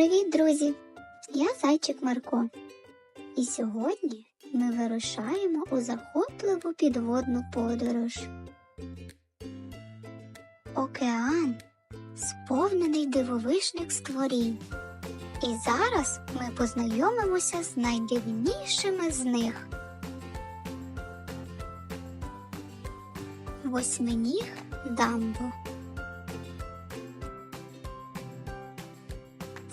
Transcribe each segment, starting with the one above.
Привіт, друзі! Я зайчик Марко. І сьогодні ми вирушаємо у захопливу підводну подорож. Океан сповнений дивовижних створінь. І зараз ми познайомимося з найдивнішими з них. Восьминіг Дамбо.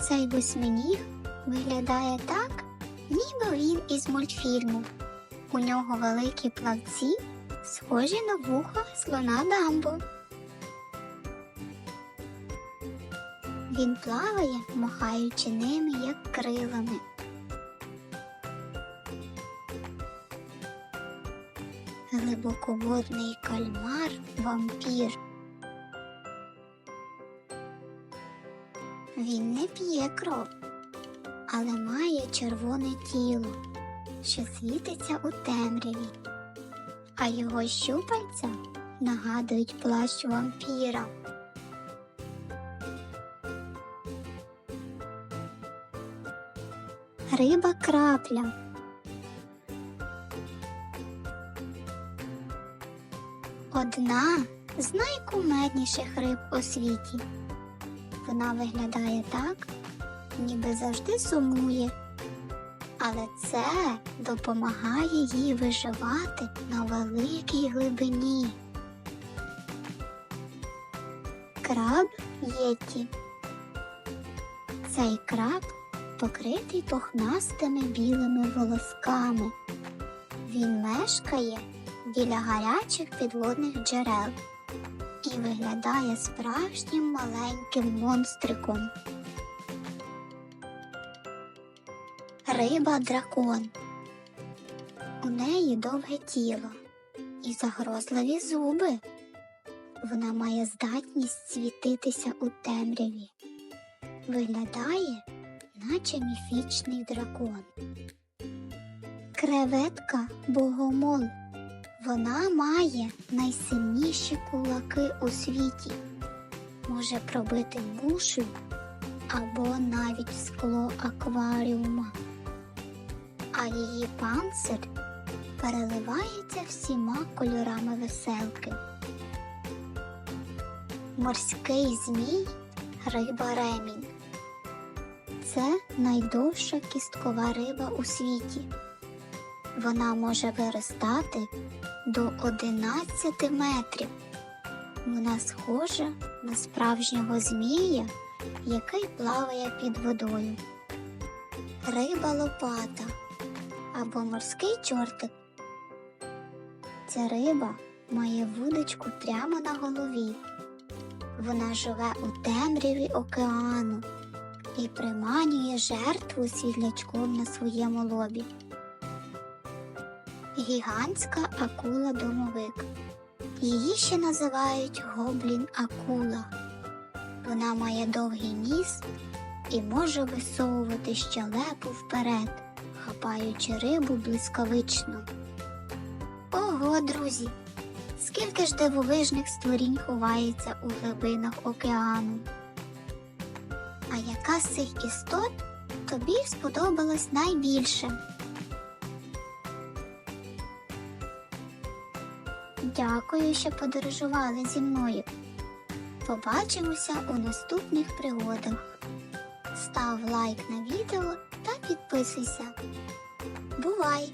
Цей восьминіг виглядає так, ніби він із мультфільму. У нього великі плавці, схожі на вуха слона Дамбо. Він плаває, махаючи ними, як крилами. Глибоководний кальмар вампір. Він не п'є кров, але має червоне тіло, що світиться у темряві, а його щупальця нагадують плащ вампіра. Риба крапля. Одна з найкумедніших риб у світі. Вона виглядає так, ніби завжди сумує, але це допомагає їй виживати на великій глибині. Краб Єті. Цей краб покритий пухнастими білими волосками. Він мешкає біля гарячих підводних джерел і виглядає справжнім маленьким монстриком. Риба дракон. У неї довге тіло і загрозливі зуби. Вона має здатність світитися у темряві. Виглядає, наче міфічний дракон. Креветка богомол. Вона має найсильніші кулаки у світі, може пробити мушу або навіть скло акваріума, а її панцир переливається всіма кольорами веселки. Морський змій риба ремінь. Це найдовша кісткова риба у світі. Вона може виростати до 11 метрів. Вона схожа на справжнього змія, який плаває під водою. Риба лопата або морський чортик. Ця риба має вудочку прямо на голові. Вона живе у темряві океану і приманює жертву світлячком на своєму лобі гігантська акула-домовик. Її ще називають гоблін акула. Вона має довгий ніс і може висовувати щелепу вперед, хапаючи рибу блискавично. Ого, друзі! Скільки ж дивовижних створінь ховається у глибинах океану. А яка з цих істот тобі сподобалась найбільше? Дякую, що подорожували зі мною. Побачимося у наступних пригодах. Став лайк на відео та підписуйся. Бувай!